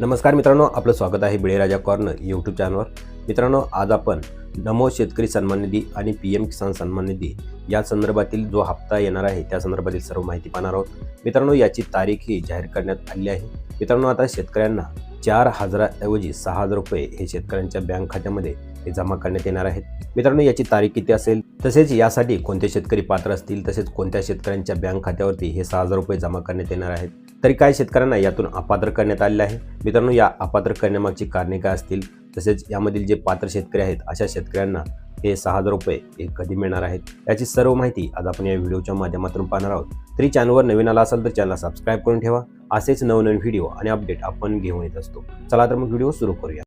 नमस्कार मित्रांनो आपलं स्वागत आहे बिळेराजा कॉर्नर यूट्यूब चॅनलवर मित्रांनो आज आपण नमो शेतकरी सन्मान निधी आणि पी एम किसान सन्मान निधी या संदर्भातील जो हप्ता येणार आहे त्या संदर्भातील सर्व माहिती पाहणार आहोत. मित्रांनो याची तारीख ही जाहीर करण्यात आली आहे. मित्रांनो आता शेतकऱ्यांना चार हजाराऐवजी सहा हजार रुपये हे शेतकऱ्यांच्या बँक खात्यामध्ये हे जमा करण्यात येणार आहेत. मित्रांनो याची तारीख किती असेल? तसेच यासाठी कोणते शेतकरी पात्र असतील? तसेच कोणत्या शेतकऱ्यांच्या बँक खात्यावरती हे सहा हजार रुपये जमा करण्यात येणार आहेत? तरी काही शेतकऱ्यांना यातून अपात्र करण्यात आलेले आहे? मित्रांनो या अपात्र करण्यामागची कारणे काय असतील? तसेच यामधील जे पात्र शेतकरी आहेत अशा शेतकऱ्यांना हे सहा हजार रुपये हे कधी मिळणार आहेत? याची सर्व माहिती आज आपण या व्हिडिओच्या माध्यमातून पाहणार आहोत. तरी चॅनलवर नवीन आला असाल तर चॅनलला सबस्क्राईब करून ठेवा. असेच नवनवीन व्हिडिओ आणि अपडेट आपण घेऊन येत असतो. चला तर मग व्हिडिओ सुरू करूया.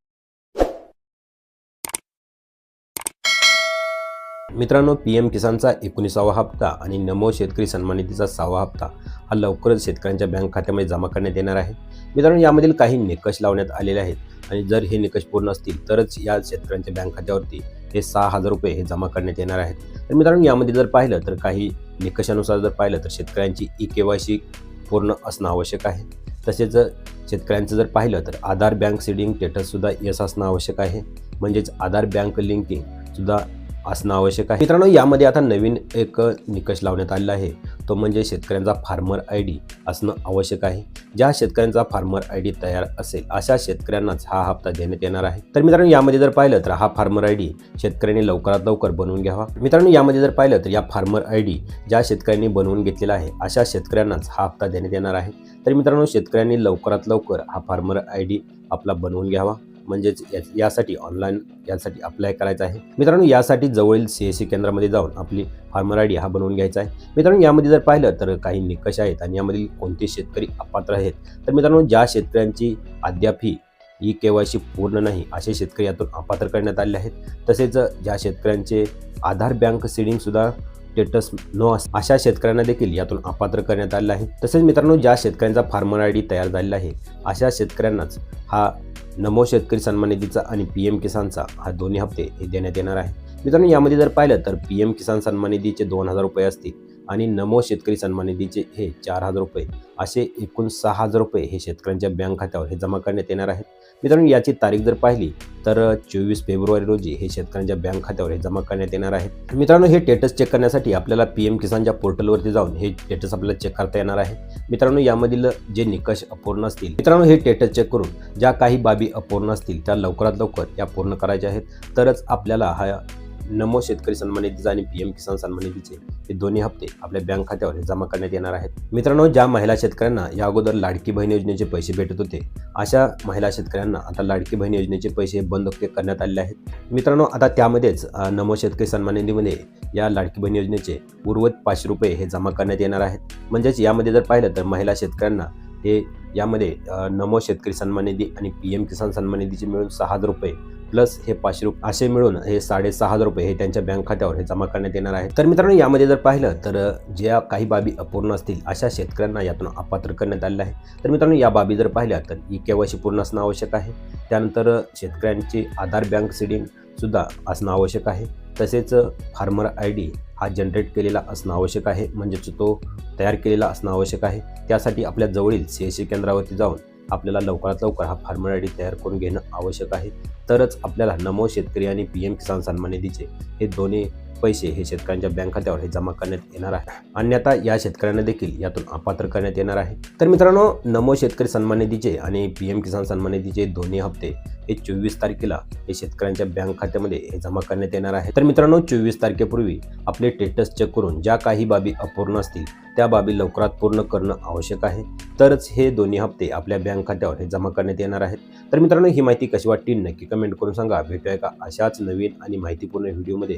मित्रांनो पी एम किसानचा एकोणीसावा हप्ता आणि नमो शेतकरी सन्मान निधीचा सहावा हप्ता हा लवकरच शेतकऱ्यांच्या बँक खात्यामध्ये जमा करण्यात येणार आहे. मित्रांनो यामधील काही निकष लावण्यात आलेले आहेत आणि जर हे निकष पूर्ण असतील तरच या शेतकऱ्यांच्या बँक खात्यावरती हे सहा हजार रुपये हे जमा करण्यात येणार आहेत. तर मित्रांनो यामध्ये जर पाहिलं तर काही निकषानुसार जर पाहिलं तर शेतकऱ्यांची ई के वाय सी पूर्ण असणं आवश्यक आहे. तसेच शेतकऱ्यांचं जर पाहिलं तर आधार बँक सीडिंग स्टेटससुद्धा यस असणं आवश्यक आहे. म्हणजेच आधार बँक लिंकिंगसुद्धा असणं आवश्यक आहे. मित्रांनो यामध्ये आता नवीन एक निकष लावण्यात आलेला आहे. तो म्हणजे शेतकऱ्यांचा फार्मर आय डी असणं आवश्यक आहे. ज्या शेतकऱ्यांचा फार्मर आय डी तयार असेल अशा शेतकऱ्यांनाच हा हप्ता देण्यात येणार आहे. तर मित्रांनो यामध्ये जर पाहिलं तर हा फार्मर आय डी शेतकऱ्यांनी लवकरात लवकर बनवून घ्यावा. मित्रांनो यामध्ये जर पाहिलं तर या फार्मर आय डी ज्या शेतकऱ्यांनी बनवून घेतलेला आहे अशा शेतकऱ्यांनाच हा हप्ता देण्यात येणार आहे. तर मित्रांनो शेतकऱ्यांनी लवकरात लवकर हा फार्मर आय डी आपला बनवून घ्यावा. म्हणजेच यासाठी ऑनलाईन यासाठी अप्लाय करायचं आहे. मित्रांनो यासाठी जवळील सी एस सी केंद्रामध्ये जाऊन आपली फार्मर आय डी हा बनवून घ्यायचा आहे. मित्रांनो यामध्ये जर पाहिलं तर काही निकष आहेत आणि यामधील कोणते शेतकरी अपात्र आहेत. तर मित्रांनो ज्या शेतकऱ्यांची अद्याप ही ई के वाय सी पूर्ण नाही असे शेतकरी यातून अपात्र करण्यात आले आहेत. तसेच ज्या शेतकऱ्यांचे आधार बँक सिडिंगसुद्धा स्टेटस नो अस अशा शेतकऱ्यांना देखील यातून अपात्र करण्यात आलेलं आहे. तसेच मित्रांनो ज्या शेतकऱ्यांचा फार्मर आय डी तयार झालेला आहे अशा शेतकऱ्यांनाच हा नमो शेतकरी सन्मान निधीचा आणि पी एम किसानचा हा दोन्ही हप्ते हे देण्यात येणार आहे मित्रांनो यामध्ये जर पाहिलं तर पी एम किसान सन्मान निधीचे दोन हजार रुपये असतील. आणि नमो शेतकरी सन्मान निधीचे हे चार हजार रुपये असे एकूण सहा हजार रुपये हे शेतकऱ्यांच्या बँक खात्यावर हे जमा करण्यात येणार आहेत. मित्रांनो याची तारीख जर पाहिली तर चोवीस फेब्रुवारी रोजी हे शेतकऱ्यांच्या बँक खात्यावर हे जमा करण्यात येणार आहेत. मित्रांनो हे स्टेटस चेक करण्यासाठी आपल्याला पी एम किसानच्या पोर्टलवरती जाऊन हे स्टेटस आपल्याला चेक करता येणार आहे. मित्रांनो यामधील जे निकष अपूर्ण असतील मित्रांनो हे स्टेटस चेक करून ज्या काही बाबी अपूर्ण असतील त्या लवकरात लवकर या पूर्ण करायच्या आहेत. तरच आपल्याला हा नमो शेतकरी सन्मान निधीचा आणि पी एम किसान सन्मान निधीचे हे दोन्ही हप्ते आपल्या बँक खात्यावर जमा करण्यात येणार आहेत. मित्रांनो ज्या महिला शेतकऱ्यांना या अगोदर लाडकी बहीण योजनेचे पैसे भेटत होते अशा महिला शेतकऱ्यांना आता लाडकी बहीण योजनेचे पैसे बंद करण्यात आले आहेत. मित्रांनो आता त्यामध्येच नमो शेतकरी सन्मान निधीमध्ये या लाडकी बहीण योजनेचे उर्वरित पाचशे रुपये हे जमा करण्यात येणार आहेत. म्हणजेच यामध्ये जर पाहिलं तर महिला शेतकऱ्यांना हे यामध्ये नमो शेतकरी सन्मान निधी आणि पी एम किसान सन्मान निधीचे मिळून सहा हजार रुपये प्लस हे पाचशे रुपये असे मिळून हे साडेसहा हजार रुपये हे त्यांच्या बँक खात्यावर हे जमा करण्यात येणार आहे. तर मित्रांनो यामध्ये जर पाहिलं तर ज्या काही बाबी अपूर्ण असतील अशा शेतकऱ्यांना यातून अपात्र करण्यात आलेलं आहे. तर मित्रांनो या बाबी जर पाहिल्या तर ई के सी पूर्ण असणं आवश्यक आहे. त्यानंतर शेतकऱ्यांची आधार बँक सिडिंग सुद्धा असणं आवश्यक आहे. तसेच फार्मर आय डी हा जनरेट केलेला असणं आवश्यक आहे. म्हणजेच तो तयार केलेला असणं आवश्यक आहे. त्यासाठी आपल्या जवळील सी एस सी केंद्रावरती जाऊन आपल्याला लवकरात लवकर हा फार्मर आय डी तयार करून घेणं आवश्यक आहे. तरच आपल्याला नमो शेतकरी आणि पी एम किसान सन्मान निधीचे हे दोन्ही पैसे हे शेतकऱ्यांच्या बँक खात्यावर हे जमा करण्यात येणार आहे. अन्यथा या शेतकऱ्यांना देखील यातून अपात्र करण्यात येणार आहे. तर मित्रांनो नमो शेतकरी सन्मान निधीचे आणि पी एम किसान सन्मान निधीचे दोन्ही हप्ते हे चोवीस तारखेला हे शेतकऱ्यांच्या बँक खात्यामध्ये हे जमा करण्यात येणार आहे. तर मित्रांनो चोवीस तारखेपूर्वी आपले स्टेटस चेक करून ज्या काही बाबी अपूर्ण असतील त्या बाबी लवकरात पूर्ण करणं आवश्यक आहे. तरच हे दोन्ही हप्ते आपल्या बँक खात्यावर हे जमा करण्यात येणार आहेत. तर मित्रांनो ही माहिती कशी वाटली नक्की कमेंट करून सांगा. भेटूया का अशाच नवीन आणि माहितीपूर्ण व्हिडिओमध्ये